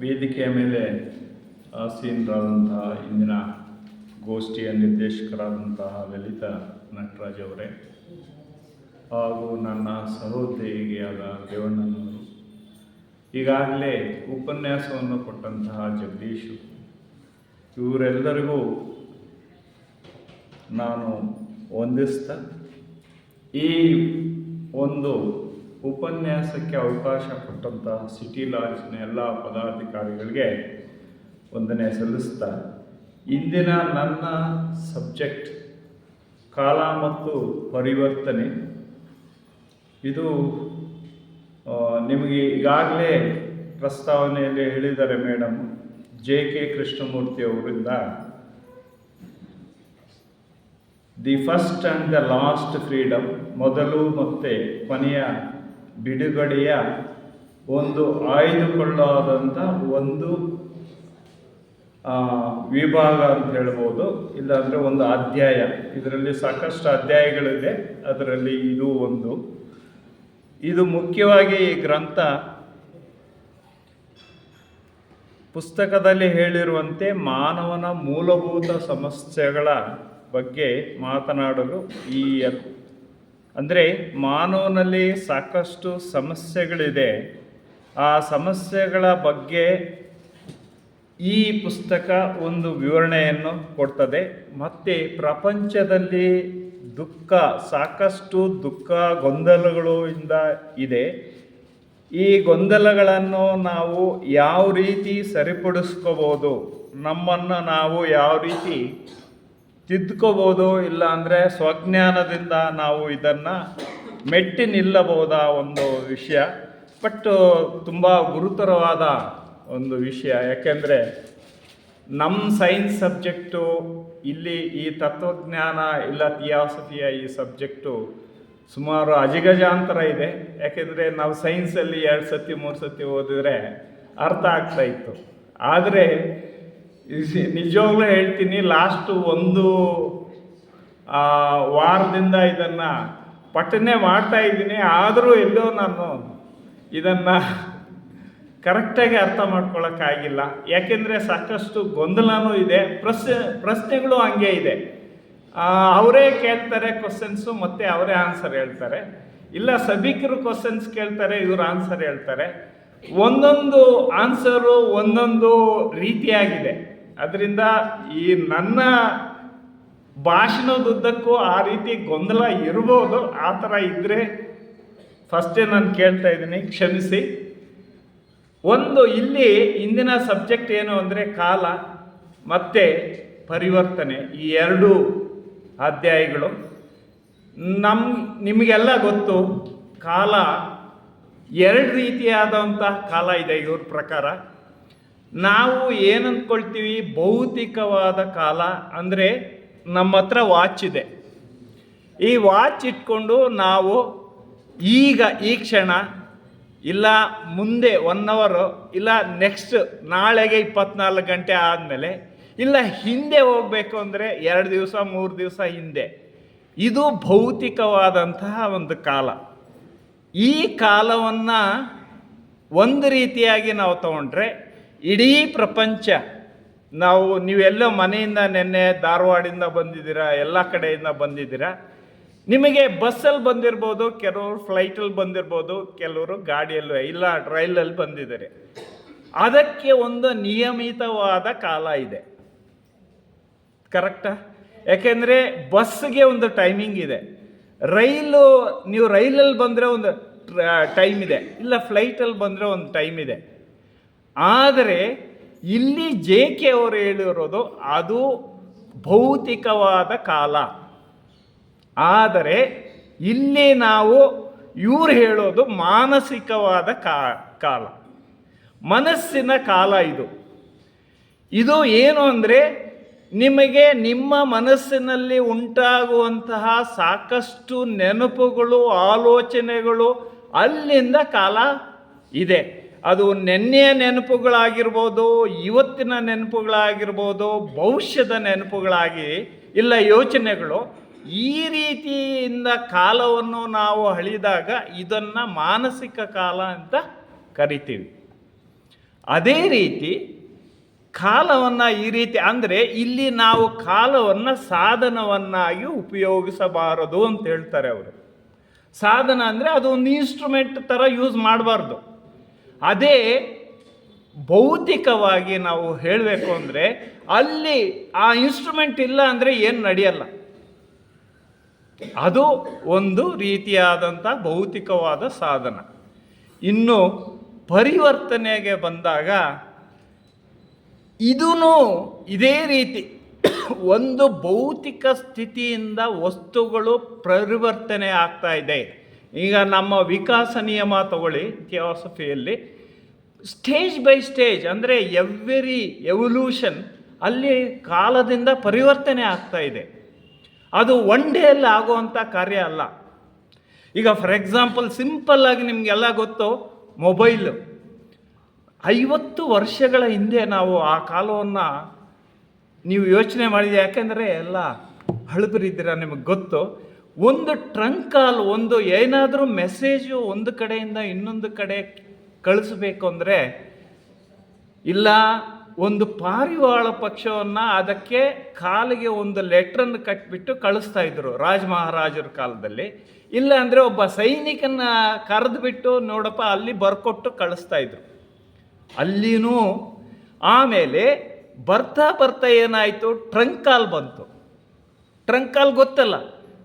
ವೇದಿಕೆಯ ಮೇಲೆ ಆಸೀನರಾದಂತಹ ಇಂದಿನ ಗೋಷ್ಠಿಯ ನಿರ್ದೇಶಕರಾದಂತಹ ಲಲಿತ ನಟರಾಜ್ ಅವರೇ ಹಾಗೂ ನನ್ನ ಸಹೋದ್ಯೋಗಿಯಾದ ದೇವಣ್ಣನವರು. ಈಗಾಗಲೇ ಉಪನ್ಯಾಸವನ್ನು ಕೊಟ್ಟಂತಹ ಜಗದೀಶು, ಇವರೆಲ್ಲರಿಗೂ ನಾನು ವಂದಿಸ್ತಾ ಈ ಒಂದು ಉಪನ್ಯಾಸಕ್ಕೆ ಅವಕಾಶ ಕೊಟ್ಟಂತಹ ಸಿಟಿ ಲಾಡ್ಜ್ನ ಎಲ್ಲ ಪದಾಧಿಕಾರಿಗಳಿಗೆ ವಂದನೆ ಸಲ್ಲಿಸ್ತಾ, ಇಂದಿನ ನನ್ನ ಸಬ್ಜೆಕ್ಟ್ ಕಾಲ ಮತ್ತು ಪರಿವರ್ತನೆ. ಇದು ನಿಮಗೆ ಈಗಾಗಲೇ ಪ್ರಸ್ತಾವನೆಯಲ್ಲಿ ಹೇಳಿದ್ದಾರೆ ಮೇಡಮ್ ಜೆ ಕೆ ಕೃಷ್ಣಮೂರ್ತಿ ಅವರಿಂದ. The first and the last freedom ಮೊದಲು ಮತ್ತು ಕೊನೆಯ ಬಿಡುಗಡೆಯ ಒಂದು ಆಯ್ದುಕೊಳ್ಳಾದಂಥ ಒಂದು ವಿಭಾಗ ಅಂತ ಹೇಳ್ಬೋದು. ಇಲ್ಲಾಂದರೆ ಒಂದು ಅಧ್ಯಾಯ. ಇದರಲ್ಲಿ ಸಾಕಷ್ಟು ಅಧ್ಯಾಯಗಳಿದೆ. ಅದರಲ್ಲಿ ಇದು ಒಂದು. ಇದು ಮುಖ್ಯವಾಗಿ ಈ ಗ್ರಂಥ ಪುಸ್ತಕದಲ್ಲಿ ಹೇಳಿರುವಂತೆ ಮಾನವನ ಮೂಲಭೂತ ಸಮಸ್ಯೆಗಳ ಬಗ್ಗೆ ಮಾತನಾಡಲು ಈ ಅಂದರೆ ಮಾನವನಲ್ಲಿ ಸಾಕಷ್ಟು ಸಮಸ್ಯೆಗಳಿದೆ. ಆ ಸಮಸ್ಯೆಗಳ ಬಗ್ಗೆ ಈ ಪುಸ್ತಕ ಒಂದು ವಿವರಣೆಯನ್ನು ಕೊಡ್ತದೆ. ಮತ್ತು ಪ್ರಪಂಚದಲ್ಲಿ ದುಃಖ, ಸಾಕಷ್ಟು ದುಃಖ ಗೊಂದಲಗಳು ಇಂದ ಇದೆ. ಈ ಗೊಂದಲಗಳನ್ನು ನಾವು ಯಾವ ರೀತಿ ಸರಿಪಡಿಸ್ಕೋಬೋದು ನಮ್ಮನ್ನು ನಾವು ಯಾವ ರೀತಿ ತಿದ್ಕೋಬೋದು ಇಲ್ಲ ಅಂದರೆ ಸ್ವಜ್ಞಾನದಿಂದ ನಾವು ಇದನ್ನು ಮೆಟ್ಟಿ ನಿಲ್ಲಬಹುದ ಒಂದು ವಿಷಯ. ಬಟ್ ತುಂಬ ಗುರುತರವಾದ ಒಂದು ವಿಷಯ. ಯಾಕೆಂದರೆ ನಮ್ಮ ಸೈನ್ಸ್ ಸಬ್ಜೆಕ್ಟು ಇಲ್ಲಿ ಈ ತತ್ವಜ್ಞಾನ ಇಲ್ಲ ಥಿಯಾಸಫಿಯ ಈ ಸಬ್ಜೆಕ್ಟು ಸುಮಾರು ಅಜಗಜಾಂತರ ಇದೆ. ಯಾಕೆಂದರೆ ನಾವು ಸೈನ್ಸಲ್ಲಿ ಎರಡು ಸತಿ, ಮೂರು ಸತಿ ಓದಿದ್ರೆ ಅರ್ಥ ಆಗ್ತಾ ಇತ್ತು. ಆದರೆ ನಿಜವಾಗ್ಲೂ ಹೇಳ್ತೀನಿ ಲಾಸ್ಟು ಒಂದು ವಾರದಿಂದ ಇದನ್ನು ಪಠನೆ ಮಾಡ್ತಾ ಇದ್ದೀನಿ, ಆದರೂ ಎಲ್ಲೋ ನಾನು ಇದನ್ನು ಕರೆಕ್ಟಾಗಿ ಅರ್ಥ ಮಾಡ್ಕೊಳ್ಳೋಕ್ಕಾಗಿಲ್ಲ ಯಾಕೆಂದರೆ ಸಾಕಷ್ಟು ಗೊಂದಲನೂ ಇದೆ, ಪ್ರಶ್ನೆ, ಪ್ರಶ್ನೆಗಳು ಹಂಗೆ ಇದೆ. ಅವರೇ ಕೇಳ್ತಾರೆ ಕ್ವಶನ್ಸು ಮತ್ತು ಅವರೇ ಆನ್ಸರ್ ಹೇಳ್ತಾರೆ. ಇಲ್ಲ, ಸಭಿಕರು ಕ್ವಶನ್ಸ್ ಕೇಳ್ತಾರೆ, ಇವರು ಆನ್ಸರ್ ಹೇಳ್ತಾರೆ. ಒಂದೊಂದು ಆನ್ಸರು ಒಂದೊಂದು ರೀತಿಯಾಗಿದೆ. ಅದರಿಂದ ಈ ನನ್ನ ಭಾಷಣದುದ್ದಕ್ಕೂ ಆ ರೀತಿ ಗೊಂದಲ ಇರ್ಬೋದು, ಆ ಥರ ಇದ್ದರೆ ಫಸ್ಟೇ ನಾನು ಕೇಳ್ತಾ ಇದ್ದೀನಿ, ಕ್ಷಮಿಸಿ. ಒಂದು ಇಲ್ಲಿ ಇಂದಿನ ಸಬ್ಜೆಕ್ಟ್ ಏನು ಅಂದರೆ ಕಾಲ ಮತ್ತು ಪರಿವರ್ತನೆ, ಈ ಎರಡು ಅಧ್ಯಾಯಗಳು. ನಮ್ಮ ನಿಮಗೆಲ್ಲ ಗೊತ್ತು, ಕಾಲ ಎರಡು ರೀತಿಯಾದಂಥ ಕಾಲ ಇದೆ ಇವ್ರ ಪ್ರಕಾರ. ನಾವು ಏನು ಅಂದ್ಕೊಳ್ತೀವಿ ಭೌತಿಕವಾದ ಕಾಲ ಅಂದರೆ ನಮ್ಮ ಹತ್ರ ವಾಚ್ ಇದೆ. ಈ ವಾಚ್ ಇಟ್ಕೊಂಡು ನಾವು ಈಗ ಈ ಕ್ಷಣ, ಇಲ್ಲ ಮುಂದೆ ಒನ್ ಅವರು ಇಲ್ಲ ನೆಕ್ಸ್ಟ್ ನಾಳೆಗೆ ಇಪ್ಪತ್ನಾಲ್ಕು ಗಂಟೆ ಆದಮೇಲೆ, ಇಲ್ಲ ಹಿಂದೆ ಹೋಗಬೇಕು ಅಂದರೆ ಎರಡು ದಿವಸ, ಮೂರು ದಿವಸ ಹಿಂದೆ. ಇದು ಭೌತಿಕವಾದಂತಹ ಒಂದು ಕಾಲ. ಈ ಕಾಲವನ್ನು ಒಂದು ರೀತಿಯಾಗಿ ನಾವು ತಗೊಂಡ್ರೆ ಇಡೀ ಪ್ರಪಂಚ, ನಾವು ನೀವೆಲ್ಲ ಮನೆಯಿಂದ ನೆನ್ನೆ ಧಾರವಾಡಿಂದ ಬಂದಿದ್ದೀರಾ, ಎಲ್ಲ ಕಡೆಯಿಂದ ಬಂದಿದ್ದೀರಾ, ನಿಮಗೆ ಬಸ್ಸಲ್ಲಿ ಬಂದಿರ್ಬೋದು, ಕೆಲವರು ಫ್ಲೈಟಲ್ಲಿ ಬಂದಿರ್ಬೋದು, ಕೆಲವರು ಗಾಡಿಯಲ್ಲೂ, ಇಲ್ಲ ರೈಲಲ್ಲಿ ಬಂದಿದ್ದಾರೆ. ಅದಕ್ಕೆ ಒಂದು ನಿಯಮಿತವಾದ ಕಾಲ ಇದೆ. ಕರೆಕ್ಟಾ? ಯಾಕೆಂದರೆ ಬಸ್ಗೆ ಒಂದು ಟೈಮಿಂಗ್ ಇದೆ. ರೈಲು, ನೀವು ರೈಲಲ್ಲಿ ಬಂದರೆ ಒಂದು ಟೈಮ್ ಇದೆ. ಇಲ್ಲ ಫ್ಲೈಟಲ್ಲಿ ಬಂದರೆ ಒಂದು ಟೈಮ್ ಇದೆ. ಆದರೆ ಇಲ್ಲಿ ಜೆ ಕೆ ಅವರು ಹೇಳಿರೋದು ಅದು ಭೌತಿಕವಾದ ಕಾಲ. ಆದರೆ ಇಲ್ಲಿ ನಾವು ಇವ್ರು ಹೇಳೋದು ಮಾನಸಿಕವಾದ ಕಾಲ. ಮನಸ್ಸಿನ ಕಾಲ ಇದು. ಇದು ಏನು ಅಂದರೆ ನಿಮಗೆ ನಿಮ್ಮ ಮನಸ್ಸಿನಲ್ಲಿ ಉಂಟಾಗುವಂತಹ ಸಾಕಷ್ಟು ನೆನಪುಗಳು, ಆಲೋಚನೆಗಳು ಅಲ್ಲಿಂದ ಕಾಲ ಇದೆ. ಅದು ನೆನ್ನೆಯ ನೆನಪುಗಳಾಗಿರ್ಬೋದು, ಇವತ್ತಿನ ನೆನಪುಗಳಾಗಿರ್ಬೋದು, ಭವಿಷ್ಯದ ನೆನಪುಗಳಾಗಿ ಇಲ್ಲ ಯೋಚನೆಗಳು, ಈ ರೀತಿಯಿಂದ ಕಾಲವನ್ನು ನಾವು ಅಳಿದಾಗ ಇದನ್ನು ಮಾನಸಿಕ ಕಾಲ ಅಂತ ಕರಿತೀವಿ. ಅದೇ ರೀತಿ ಕಾಲವನ್ನು ಈ ರೀತಿ ಅಂದರೆ ಇಲ್ಲಿ ನಾವು ಕಾಲವನ್ನು ಸಾಧನವನ್ನಾಗಿ ಉಪಯೋಗಿಸಬಾರದು ಅಂತ ಹೇಳ್ತಾರೆ ಅವರು. ಸಾಧನ ಅಂದರೆ ಅದು ಒಂದು ಇನ್ಸ್ಟ್ರೂಮೆಂಟ್ ಥರ ಯೂಸ್ ಮಾಡಬಾರ್ದು. ಅದೇ ಭೌತಿಕವಾಗಿ ನಾವು ಹೇಳಬೇಕು ಅಂದರೆ ಅಲ್ಲಿ ಆ ಇನ್ಸ್ಟ್ರೂಮೆಂಟ್ ಇಲ್ಲ ಅಂದರೆ ಏನು ನಡೆಯಲ್ಲ. ಅದು ಒಂದು ರೀತಿಯಾದಂಥ ಭೌತಿಕವಾದ ಸಾಧನ. ಇನ್ನು ಪರಿವರ್ತನೆಗೆ ಬಂದಾಗ ಇದೂ ಇದೇ ರೀತಿ. ಒಂದು ಭೌತಿಕ ಸ್ಥಿತಿಯಿಂದ ವಸ್ತುಗಳು ಪರಿವರ್ತನೆ ಆಗ್ತಾ ಇದೆ. ಈಗ ನಮ್ಮ ವಿಕಾಸ ನಿಯಮ ತಗೊಳ್ಳಿ ಥಿಯಾಸಫಿಯಲ್ಲಿ ಸ್ಟೇಜ್ ಬೈ ಸ್ಟೇಜ್ ಅಂದರೆ ಎವ್ರಿ ಎವಲ್ಯೂಷನ್ ಅಲ್ಲಿ ಕಾಲದಿಂದ ಪರಿವರ್ತನೆ ಆಗ್ತಾ ಇದೆ. ಅದು ಒನ್ ಡೇಯಲ್ಲಿ ಆಗುವಂಥ ಕಾರ್ಯ ಅಲ್ಲ. ಈಗ ಫಾರ್ ಎಕ್ಸಾಂಪಲ್ ಸಿಂಪಲ್ಲಾಗಿ ನಿಮಗೆಲ್ಲ ಗೊತ್ತು ಮೊಬೈಲು ಐವತ್ತು ವರ್ಷಗಳ ಹಿಂದೆ ನಾವು ಆ ಕಾಲವನ್ನು ನೀವು ಯೋಚನೆ ಮಾಡಿದೆ ಯಾಕೆಂದರೆ ಎಲ್ಲ ಹಳಬರಿದ್ದೀರ ನಿಮಗೆ ಗೊತ್ತು. ಒಂದು ಟ್ರಂಕ್ ಕಾಲ್ ಒಂದು ಏನಾದರೂ ಮೆಸೇಜು ಒಂದು ಕಡೆಯಿಂದ ಇನ್ನೊಂದು ಕಡೆ ಕಳಿಸ್ಬೇಕು ಅಂದರೆ, ಇಲ್ಲ, ಒಂದು ಪಾರಿವಾಳ ಪಕ್ಷವನ್ನು ಅದಕ್ಕೆ ಕಾಲಿಗೆ ಒಂದು ಲೆಟ್ರನ್ನು ಕಟ್ಬಿಟ್ಟು ಕಳಿಸ್ತಾ ಇದ್ರು ರಾಜ ಮಹಾರಾಜರ ಕಾಲದಲ್ಲಿ. ಇಲ್ಲ ಅಂದರೆ ಒಬ್ಬ ಸೈನಿಕನ ಕರೆದುಬಿಟ್ಟು ನೋಡಪ್ಪ, ಅಲ್ಲಿ ಬರ್ಕೊಟ್ಟು ಕಳಿಸ್ತಾ ಇದ್ರು. ಅಲ್ಲಿನೂ ಆಮೇಲೆ ಬರ್ತಾ ಬರ್ತಾ ಏನಾಯಿತು? ಟ್ರಂಕ್ ಕಾಲ್ ಬಂತು. ಟ್ರಂಕ್ ಕಾಲ್ ಗೊತ್ತಲ್ಲ.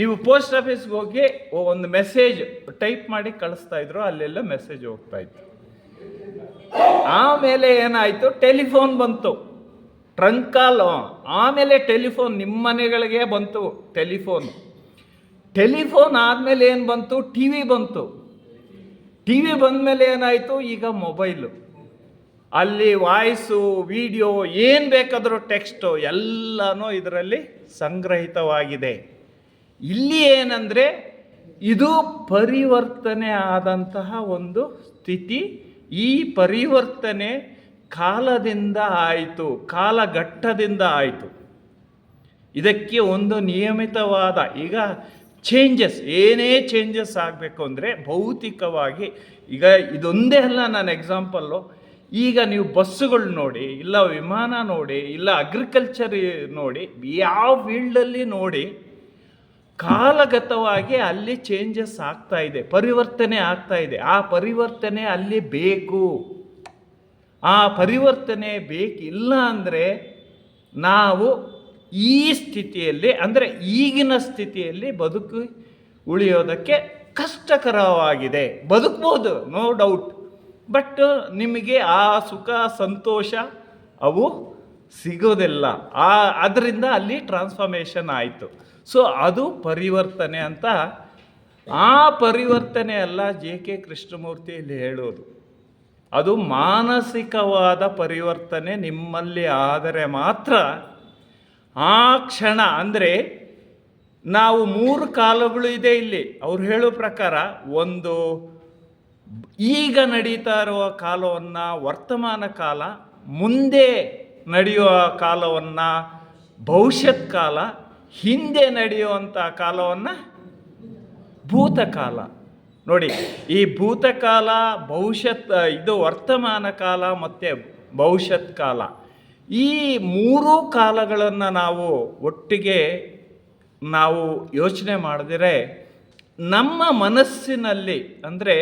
ನೀವು ಪೋಸ್ಟ್ ಆಫೀಸ್ಗೆ ಹೋಗಿ ಒಂದು ಮೆಸೇಜ್ ಟೈಪ್ ಮಾಡಿ ಕಳಿಸ್ತಾ ಇದ್ರು, ಅಲ್ಲೆಲ್ಲ ಮೆಸೇಜ್ ಹೋಗ್ತಾ ಇತ್ತು. ಆಮೇಲೆ ಏನಾಯಿತು? ಟೆಲಿಫೋನ್ ಬಂತು. ಟ್ರಂಕ್ ಕಾಲ್ ಆಮೇಲೆ ಟೆಲಿಫೋನ್ ನಿಮ್ಮ ಮನೆಗಳಿಗೆ ಬಂತು ಟೆಲಿಫೋನ್ ಟೆಲಿಫೋನ್ ಆದಮೇಲೆ ಏನು ಬಂತು? ಟಿ ವಿ ಬಂತು. ಟಿ ವಿ ಬಂದಮೇಲೆ ಏನಾಯಿತು? ಈಗ ಮೊಬೈಲು ಅಲ್ಲಿ ವಾಯ್ಸು ವಿಡಿಯೋ ಏನು ಬೇಕಾದರೂ ಟೆಕ್ಸ್ಟು ಎಲ್ಲನೂ ಇದರಲ್ಲಿ ಸಂಗ್ರಹಿತವಾಗಿದೆ. ಇಲ್ಲಿ ಏನಂದರೆ ಇದು ಪರಿವರ್ತನೆ ಆದಂತಹ ಒಂದು ಸ್ಥಿತಿ. ಈ ಪರಿವರ್ತನೆ ಕಾಲದಿಂದ ಆಯಿತು, ಕಾಲಘಟ್ಟದಿಂದ ಆಯಿತು. ಇದಕ್ಕೆ ಒಂದು ನಿಯಮಿತವಾದ ಈಗ ಚೇಂಜಸ್ ಏನೇ ಚೇಂಜಸ್ ಆಗಬೇಕು ಅಂದರೆ ಭೌತಿಕವಾಗಿ, ಈಗ ಇದೊಂದೇ ಅಲ್ಲ ನಾನು ಎಕ್ಸಾಂಪಲ್ಲು ಈಗ ನೀವು ಬಸ್ಸುಗಳು ನೋಡಿ, ಇಲ್ಲ ವಿಮಾನ ನೋಡಿ, ಇಲ್ಲ ಅಗ್ರಿಕಲ್ಚರ್ ನೋಡಿ, ಯಾವ ಫೀಲ್ಡಲ್ಲಿ ನೋಡಿ ಕಾಲಗತವಾಗಿ ಅಲ್ಲಿ ಚೇಂಜಸ್ ಆಗ್ತಾ ಇದೆ, ಪರಿವರ್ತನೆ ಆಗ್ತಾ ಇದೆ. ಆ ಪರಿವರ್ತನೆ ಅಲ್ಲಿ ಬೇಕು. ಆ ಪರಿವರ್ತನೆ ಬೇಕಿಲ್ಲ ಅಂದರೆ ನಾವು ಈ ಸ್ಥಿತಿಯಲ್ಲಿ, ಅಂದರೆ ಈಗಿನ ಸ್ಥಿತಿಯಲ್ಲಿ ಬದುಕು ಉಳಿಯೋದಕ್ಕೆ ಕಷ್ಟಕರವಾಗಿದೆ. ಬದುಕ್ಬೋದು ನೋ ಡೌಟ್ ಬಟ್ ನಿಮಗೆ ಆ ಸುಖ, ಸಂತೋಷ, ಅವು ಸಿಗೋದಿಲ್ಲ. ಆ, ಅದರಿಂದ ಅಲ್ಲಿ ಟ್ರಾನ್ಸ್ಫಾರ್ಮೇಷನ್ ಆಯಿತು. ಸೊ ಅದು ಪರಿವರ್ತನೆ ಅಂತ ಆ ಪರಿವರ್ತನೆ ಅಲ್ಲ ಜೆ ಕೆ ಕೃಷ್ಣಮೂರ್ತಿ ಇಲ್ಲಿ ಹೇಳೋದು. ಅದು ಮಾನಸಿಕವಾದ ಪರಿವರ್ತನೆ ನಿಮ್ಮಲ್ಲಿ ಆದರೆ ಮಾತ್ರ ಆ ಕ್ಷಣ ಅಂದರೆ ನಾವು ಮೂರು ಕಾಲಗಳು ಇದೆ ಇಲ್ಲಿ. ಅವ್ರು ಹೇಳೋ ಪ್ರಕಾರ ಒಂದು ಈಗ ನಡೀತಾ ಇರುವ ಕಾಲವನ್ನು ವರ್ತಮಾನ ಕಾಲ ಮುಂದೆ ನಡೆಯುವ ಕಾಲವನ್ನು ಭವಿಷ್ಯತ್ ಕಾಲ, ಹಿಂದೆ ನಡೆಯುವಂಥ ಕಾಲವನ್ನು ಭೂತಕಾಲ. ನೋಡಿ, ಈ ಭೂತಕಾಲ, ಭವಿಷ್ಯತ್ ಇದು ವರ್ತಮಾನ ಕಾಲ ಮತ್ತು ಭವಿಷ್ಯತ್ ಕಾಲ. ಈ ಮೂರೂ ಕಾಲಗಳನ್ನು ನಾವು ಒಟ್ಟಿಗೆ ನಾವು ಯೋಚನೆ ಮಾಡಿದರೆ, ನಮ್ಮ ಮನಸ್ಸಿನಲ್ಲಿ ಅಂದರೆ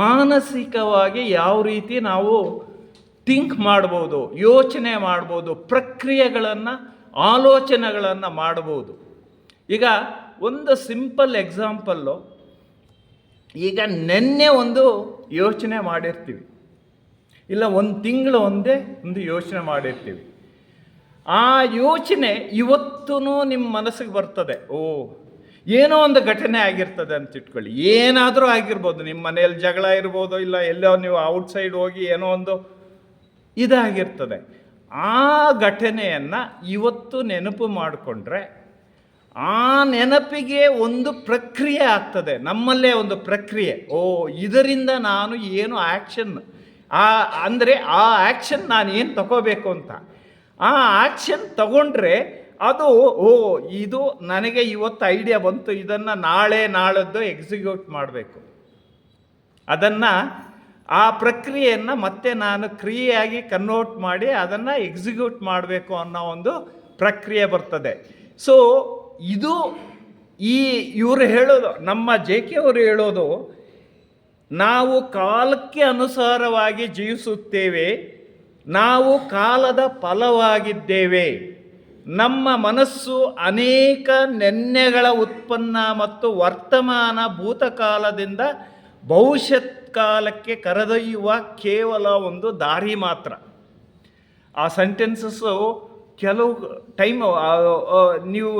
ಮಾನಸಿಕವಾಗಿ ಯಾವ ರೀತಿ ನಾವು ಥಿಂಕ್ ಮಾಡ್ಬೋದು, ಯೋಚನೆ ಮಾಡ್ಬೋದು, ಪ್ರಕ್ರಿಯೆಗಳನ್ನು, ಆಲೋಚನೆಗಳನ್ನು ಮಾಡ್ಬೋದು. ಈಗ ಒಂದು ಸಿಂಪಲ್ ಎಕ್ಸಾಂಪಲ್ಲು ಈಗ ನೆನ್ನೆ ಒಂದು ಯೋಚನೆ ಮಾಡಿರ್ತೀವಿ. ಇಲ್ಲ, ಒಂದು ತಿಂಗಳು ಒಂದೇ ಒಂದು ಯೋಚನೆ ಮಾಡಿರ್ತೀವಿ. ಆ ಯೋಚನೆ ಇವತ್ತೂ ನಿಮ್ಮ ಮನಸ್ಸಿಗೆ ಬರ್ತದೆ. ಓ, ಏನೋ ಒಂದು ಘಟನೆ ಆಗಿರ್ತದೆ ಅಂತ ಇಟ್ಕೊಳ್ಳಿ. ಏನಾದರೂ ಆಗಿರ್ಬೋದು ನಿಮ್ಮ ಮನೆಯಲ್ಲಿ ಜಗಳ ಇರ್ಬೋದು, ಇಲ್ಲ, ಎಲ್ಲೋ ನೀವು ಔಟ್ಸೈಡ್ ಹೋಗಿ ಏನೋ ಒಂದು ಇದಾಗಿರ್ತದೆ. ಆ ಘಟನೆಯನ್ನು ಇವತ್ತು ನೆನಪು ಮಾಡಿಕೊಂಡ್ರೆ ಆ ನೆನಪಿಗೆ ಒಂದು ಪ್ರಕ್ರಿಯೆ ಆಗ್ತದೆ. ನಮ್ಮಲ್ಲೇ ಒಂದು ಪ್ರಕ್ರಿಯೆ. ಓ, ಇದರಿಂದ ನಾನು ಏನು ಆ್ಯಕ್ಷನ್ ಆ, ಅಂದರೆ ಆ ಆ್ಯಕ್ಷನ್ ನಾನು ಏನು ತಗೋಬೇಕು ಅಂತ. ಆ ಆ್ಯಕ್ಷನ್ ತಗೊಂಡ್ರೆ ಅದು, ಓ, ಇದು ನನಗೆ ಇವತ್ತು ಐಡಿಯಾ ಬಂತು. ಇದನ್ನು ನಾಳೆ, ನಾಳದ್ದು ಎಕ್ಸಿಕ್ಯೂಟ್ ಮಾಡಬೇಕು. ಅದನ್ನು ಆ ಪ್ರಕ್ರಿಯೆಯನ್ನು ಮತ್ತೆ ನಾನು ಕ್ರಿಯೆಯಾಗಿ ಕನ್ವರ್ಟ್ ಮಾಡಿ ಅದನ್ನು ಎಕ್ಸಿಕ್ಯೂಟ್ ಮಾಡಬೇಕು ಅನ್ನೋ ಒಂದು ಪ್ರಕ್ರಿಯೆ ಬರ್ತದೆ. ಸೊ ಇದು ಈ ಇವರು ಹೇಳೋದು, ನಮ್ಮ ಜೆ ಕೆ ಅವರು ಹೇಳೋದು, ನಾವು ಕಾಲಕ್ಕೆ ಅನುಸಾರವಾಗಿ ಜೀವಿಸುತ್ತೇವೆ, ನಾವು ಕಾಲದ ಫಲವಾಗಿದ್ದೇವೆ. ನಮ್ಮ ಮನಸ್ಸು ಅನೇಕ ನೆನ್ನೆಗಳ ಉತ್ಪನ್ನ ಮತ್ತು ವರ್ತಮಾನ ಭೂತಕಾಲದಿಂದ ಭವಿಷ್ಯತ್ ಕಾಲಕ್ಕೆ ಕರೆದೊಯ್ಯುವ ಕೇವಲ ಒಂದು ದಾರಿ ಮಾತ್ರ. ಆ ಸೆಂಟೆನ್ಸಸ್ಸು ಕೆಲವು ಟೈಮ್ ನೀವು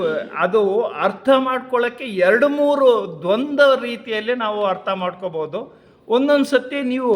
ಅದು ಅರ್ಥ ಮಾಡ್ಕೊಳ್ಳೋಕ್ಕೆ ಎರಡು ಮೂರು ದ್ವಂದ್ವ ರೀತಿಯಲ್ಲಿ ನಾವು ಅರ್ಥ ಮಾಡ್ಕೋಬೋದು. ಒಂದೊಂದು ಸತಿ ನೀವು